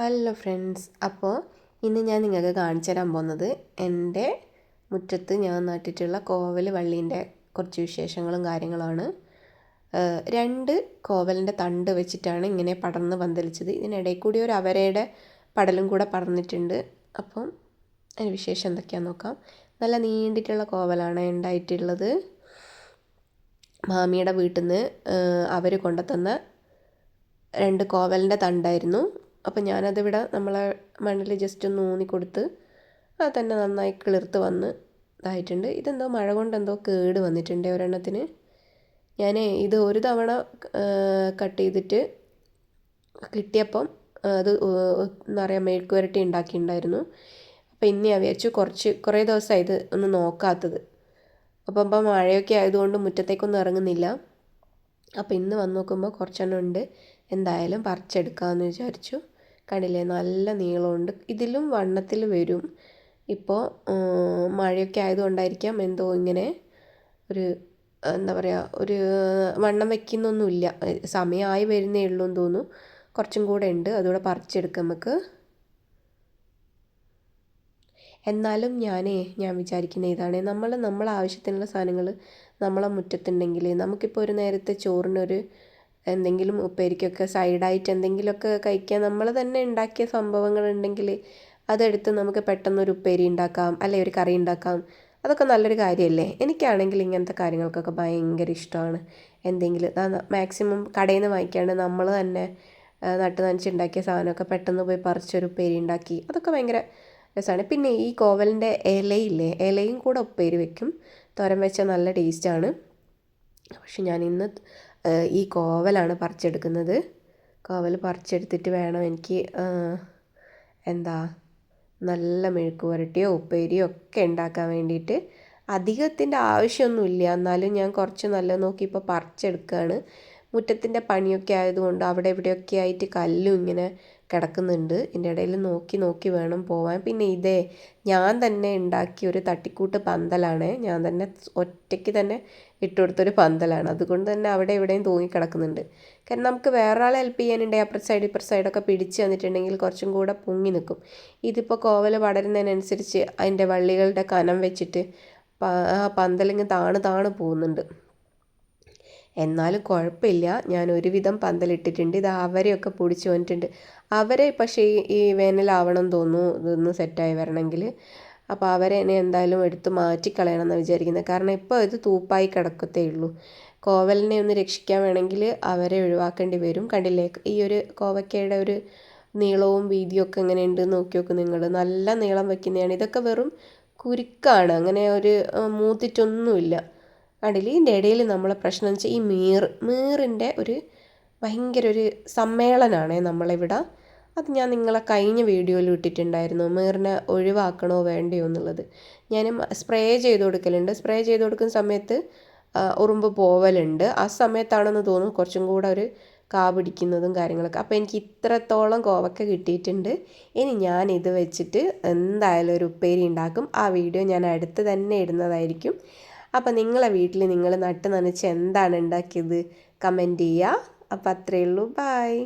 Hello friends. അപ്പോൾ ഇന്ന് ഞാൻ നിങ്ങൾക്ക് കാണിച്ചു തരാൻ പോകുന്നത് എന്റെ മുറ്റത്ത് ഞാൻ നട്ടിട്ടുള്ള കോവൽ വള്ളീന്റെ കുറച്ച് വിശേഷങ്ങളും കാര്യങ്ങളാണ് രണ്ട് കോവലിന്റെ തണ്ട് വെച്ചിട്ടാണ് ഇങ്ങനെ പടർന്ന് പന്തലിച്ചത്. ഇതിനിടയിൽ കൂടി ഒരു അവരയുടെ പടലും കൂടെ പടർന്നിട്ടുണ്ട്. അപ്പം അതിന് വിശേഷം എന്തൊക്കെയാണെന്ന് നോക്കാം. നല്ല നീണ്ടിട്ടുള്ള കോവലാണ് ഉണ്ടായിട്ടുള്ളത്. മാമിയുടെ വീട്ടിൽ നിന്ന് അവർ കൊണ്ടുത്തന്ന രണ്ട് കോവലിന്റെ തണ്ടായിരുന്നു. അപ്പം ഞാനതിവിടെ നമ്മളെ മണ്ണിൽ ജസ്റ്റ് ഒന്ന് ഊന്നി കൊടുത്ത് അത് തന്നെ നന്നായി കിളിർത്ത് വന്ന് ഇതായിട്ടുണ്ട്. ഇതെന്തോ മഴ കൊണ്ട് എന്തോ കേട് വന്നിട്ടുണ്ട് ഒരെണ്ണത്തിന്. ഞാൻ ഇത് ഒരു തവണ കട്ട് ചെയ്തിട്ട് കിട്ടിയപ്പം അത് എന്താ പറയുക മെഴുക്കുവരട്ടി ഉണ്ടാക്കിയിട്ടുണ്ടായിരുന്നു. അപ്പോൾ ഇന്ന് ഞാൻ വിചാരിച്ചു കുറച്ച് കുറേ ദിവസമായി ഇത് ഒന്ന് നോക്കാത്തത്. അപ്പം ഇപ്പം മഴയൊക്കെ ആയതുകൊണ്ട് മുറ്റത്തേക്കൊന്നും ഇറങ്ങുന്നില്ല. അപ്പോൾ ഇന്ന് വന്ന് നോക്കുമ്പോൾ കുറച്ചെണ്ണം ഉണ്ട്. എന്തായാലും പറിച്ചെടുക്കാമെന്ന് വിചാരിച്ചു. കണ്ടില്ലേ? നല്ല നീളമുണ്ട്. ഇതിലും വണ്ണത്തിൽ വരും. ഇപ്പോൾ മഴയൊക്കെ ആയതുകൊണ്ടായിരിക്കാം എന്തോ ഇങ്ങനെ ഒരു എന്താ പറയുക ഒരു വണ്ണം വയ്ക്കുന്നൊന്നുമില്ല സമയമായി വരുന്നേ ഉള്ളൂ എന്ന് തോന്നുന്നു. കുറച്ചും കൂടെ ഉണ്ട്. അതുകൂടെ പറിച്ചെടുക്കാം നമുക്ക്. എന്നാലും ഞാനേ ഞാൻ വിചാരിക്കുന്ന ഇതാണ്. നമ്മൾ നമ്മളെ ആവശ്യത്തിനുള്ള സാധനങ്ങൾ നമ്മളെ മുറ്റത്തുണ്ടെങ്കിൽ നമുക്കിപ്പോൾ ഒരു നേരത്തെ ചോറിനൊരു എന്തെങ്കിലും ഉപ്പേരിക്കൊക്കെ സൈഡായിട്ട് എന്തെങ്കിലുമൊക്കെ കഴിക്കാൻ നമ്മൾ തന്നെ ഉണ്ടാക്കിയ സംഭവങ്ങളുണ്ടെങ്കിൽ അതെടുത്ത് നമുക്ക് പെട്ടെന്ന് ഒരു ഉപ്പേരി ഉണ്ടാക്കാം അല്ലെ ഒരു കറി ഉണ്ടാക്കാം. അതൊക്കെ നല്ലൊരു കാര്യമല്ലേ? എനിക്കാണെങ്കിൽ ഇങ്ങനത്തെ കാര്യങ്ങൾക്കൊക്കെ ഭയങ്കര ഇഷ്ടമാണ്. എന്തെങ്കിലും മാക്സിമം കടയിൽ നിന്ന് വാങ്ങിക്കാണ്ട് നമ്മൾ തന്നെ നട്ട് നനച്ചുണ്ടാക്കിയ സാധനമൊക്കെ പെട്ടെന്ന് പോയി പറിച്ചൊരു ഉപ്പേരി ഉണ്ടാക്കി. അതൊക്കെ ഭയങ്കര രസമാണ്. പിന്നെ ഈ കോവലിന്റെ ഇലയില്ലേ ഇലയും കൂടെ ഉപ്പേരി വെക്കും. തോരൻ വെച്ചാൽ നല്ല ടേസ്റ്റാണ്. പക്ഷെ ഞാൻ ഇന്ന് ഈ കോവലാണ് പറിച്ചെടുക്കുന്നത്. കോവൽ പറിച്ചെടുത്തിട്ട് വേണം എനിക്ക് എന്താ നല്ല മെഴുക്ക് പുരട്ടിയോ ഉപ്പേരിയോ ഒക്കെ ഉണ്ടാക്കാൻ വേണ്ടിയിട്ട്. അധികത്തിന്റെ ആവശ്യമൊന്നുമില്ല. എന്നാലും ഞാൻ കുറച്ച് നല്ല നോക്കി ഇപ്പോൾ പറിച്ചെടുക്കുകയാണ്. മുറ്റത്തിന്റെ പണിയൊക്കെ ആയതുകൊണ്ട് അവിടെ ഇവിടെയൊക്കെ ആയിട്ട് കല്ലും ഇങ്ങനെ കിടക്കുന്നുണ്ട്. ഇതിന്റെ ഇടയിൽ നോക്കി നോക്കി വേണം പോവാൻ. പിന്നെ ഇതേ ഞാൻ തന്നെ ഉണ്ടാക്കിയ ഒരു തട്ടിക്കൂട്ട് പന്തലാണ്. ഞാൻ തന്നെ ഒറ്റയ്ക്ക് തന്നെ ഇട്ടുകൊടുത്തൊരു പന്തലാണ്. അതുകൊണ്ട് തന്നെ അവിടെ ഇവിടെയും തൂങ്ങി കിടക്കുന്നുണ്ട്. കാരണം നമുക്ക് വേറെ ആളെ ഹെൽപ്പ് ചെയ്യാനുണ്ടെങ്കിൽ അപ്പുറ സൈഡ് ഇപ്പുറ സൈഡൊക്കെ പിടിച്ച് തന്നിട്ടുണ്ടെങ്കിൽ കുറച്ചും കൂടെ പൊങ്ങി നിൽക്കും. ഇതിപ്പോൾ കോവൽ പടരുന്നതിനനുസരിച്ച് അതിന്റെ വള്ളികളുടെ കനം വെച്ചിട്ട് പന്തലിങ്ങ് താണ് താണ് പോകുന്നുണ്ട്. എന്നാലും കുഴപ്പമില്ല. ഞാൻ ഒരുവിധം പന്തലിട്ടിട്ടുണ്ട്. ഇത് അവരെയൊക്കെ പൊടിച്ച് വന്നിട്ടുണ്ട്. അവരെ പക്ഷേ ഈ വേനലാവണം തോന്നുന്നു. ഇതൊന്ന് സെറ്റായി വരണമെങ്കിൽ. അപ്പോൾ അവരെ എന്നെ എന്തായാലും എടുത്ത് മാറ്റിക്കളയണം എന്നാണ് വിചാരിക്കുന്നത്. കാരണം ഇപ്പോൾ ഇത് തൂപ്പായി കിടക്കത്തേ ഉള്ളൂ. കോവലിനെ ഒന്ന് രക്ഷിക്കാൻ വേണമെങ്കിൽ അവരെ ഒഴിവാക്കേണ്ടി വരും. കണ്ടില്ലേ? ഈ ഒരു കോവക്കയുടെ ഒരു നീളവും വീതിയും ഒക്കെ എങ്ങനെ ഉണ്ട് നോക്കി നോക്കും നിങ്ങൾ. നല്ല നീളം വയ്ക്കുന്നതാണ്. ഇതൊക്കെ വെറും കുരുക്കാണ്. അങ്ങനെ ഒരു മൂത്തിട്ടൊന്നുമില്ല. കണ്ടില്ലേ? ഇതിന്റെ ഇടയിൽ നമ്മളെ പ്രശ്നം എന്ന് വെച്ചാൽ ഈ മീർ മീറിന്റെ ഒരു ഭയങ്കര ഒരു സമ്മേളനമാണ് നമ്മളിവിടെ. അത് ഞാൻ നിങ്ങളെ കഴിഞ്ഞ വീഡിയോയിൽ ഇട്ടിട്ടുണ്ടായിരുന്നു. മീറിനെ ഒഴിവാക്കണോ വേണ്ടയോ എന്നുള്ളത്. ഞാൻ സ്പ്രേ ചെയ്ത് കൊടുക്കലുണ്ട്. സ്പ്രേ ചെയ്ത് കൊടുക്കുന്ന സമയത്ത് ഉറുമ്പ് പോവലുണ്ട്. ആ സമയത്താണെന്ന് തോന്നുന്നു കുറച്ചും കൂടെ ഒരു കാ പിടിക്കുന്നതും കാര്യങ്ങളൊക്കെ. അപ്പോൾ എനിക്ക് ഇത്രത്തോളം കോവക്ക കിട്ടിയിട്ടുണ്ട്. ഇനി ഞാൻ ഇത് വെച്ചിട്ട് എന്തായാലും ഒരു ഉപ്പേരി ഉണ്ടാക്കും. ആ വീഡിയോ ഞാൻ അടുത്ത് തന്നെ ഇടുന്നതായിരിക്കും. അപ്പോൾ നിങ്ങളെ വീട്ടിൽ നിങ്ങൾ നട്ട് നനച്ച് എന്താണ് ഉണ്ടാക്കിയത്? കമന്റ് ചെയ്യുക അപ്പോൾ അത്രയേ ഉള്ളൂ. ബായ്